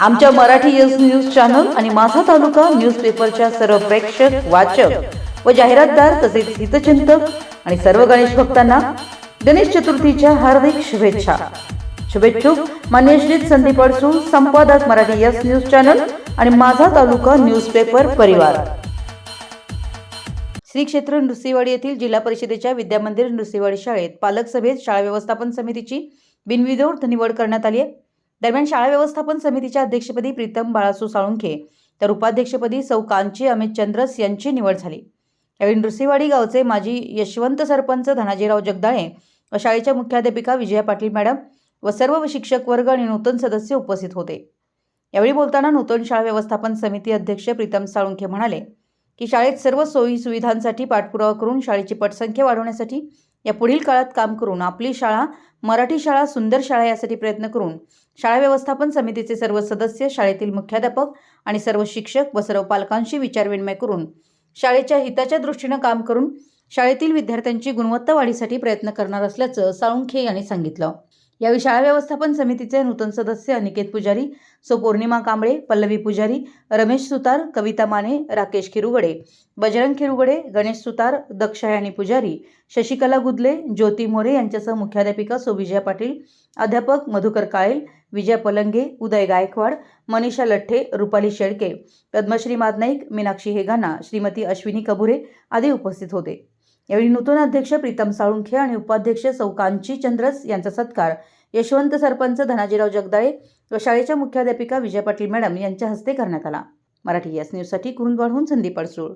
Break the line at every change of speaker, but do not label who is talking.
आमच्या Marathi yes news channel आणि माझा तालुका न्यूज पेपरच्या सर्व प्रेक्षक वाचक व जाहिरातदार तसेच हितचिंतक आणि सर्व गणेश भक्तांना गणेश चतुर्थीच्या हार्दिक शुभेच्छा. शुभेच्छुक मान्य श्री संदीप अडसूळ संपादक मराठी यस न्यूज चॅनल आणि माझा तालुका न्यूज पेपर परिवार. श्री क्षेत्र नृसिंहवाडी येथील जिल्हा परिषदेच्या विद्यामंदिर नृसिंहवाडी शाळेत पालक सभेत शाळा व्यवस्थापन समितीची बिनविरोध निवड करण्यात आली आहे. दरम्यान शाळा व्यवस्थापन समितीच्या अध्यक्षपदी प्रीतम बाळासू साळुंखे तर उपाध्यक्षपदी सौ कांची अमित चंद्रस यांची निवड झाली. यावेळी नृसिवाडी गावचे माजी यशवंत सरपंच धनाजीराव जगदाळे व शाळेच्या मुख्याध्यापिका विजया पाटील मॅडम व सर्व शिक्षक वर्ग आणि नूतन सदस्य उपस्थित होते. यावेळी बोलताना नूतन शाळा व्यवस्थापन समिती अध्यक्ष प्रीतम साळुंखे म्हणाले की शाळेत सर्व सोयी सुविधांसाठी पाठपुरावा करून शाळेची पटसंख्या वाढवण्यासाठी या पुढील काळात काम करून आपली शाळा मराठी शाळा सुंदर शाळा यासाठी प्रयत्न करून शाळा व्यवस्थापन समितीचे सर्व सदस्य शाळेतील मुख्याध्यापक आणि सर्व शिक्षक व सर्व पालकांशी विचारविनिमय करून शाळेच्या हिताच्या दृष्टीनं काम करून शाळेतील विद्यार्थ्यांची गुणवत्ता वाढीसाठी प्रयत्न करणार असल्याचं साळुंखे यांनी सांगितलं. यावेळी शाळा व्यवस्थापन समितीचे नूतन सदस्य अनिकेत पुजारी सो पौर्णिमा कांबळे पल्लवी पुजारी रमेश सुतार कविता माने राकेश खिरुगडे बजरंग खिरुगडे गणेश सुतार दक्षायानी पुजारी शशिकला गुदले ज्योती मोरे यांच्यासह मुख्याध्यापिका सो विजया पाटील अध्यापक मधुकर काळेल विजय पलंगे उदय गायकवाड मनीषा लठ्ठे रुपाली शेळके पद्मश्री मादनाईक मीनाक्षी हेगाना श्रीमती अश्विनी कबुरे आदी उपस्थित होते. यावेळी नूतन अध्यक्ष प्रीतम साळुंखे आणि उपाध्यक्ष सौकांची चंद्रस यांचा सत्कार. यशवंत सरपंच धनाजीराव जगदाळे व शाळेच्या मुख्याध्यापिका विजय पाटील मॅडम यांच्या हस्ते करण्यात आला. मराठी यस न्यूजसाठी कुरुंदवाडहून संदीप अडसूळ.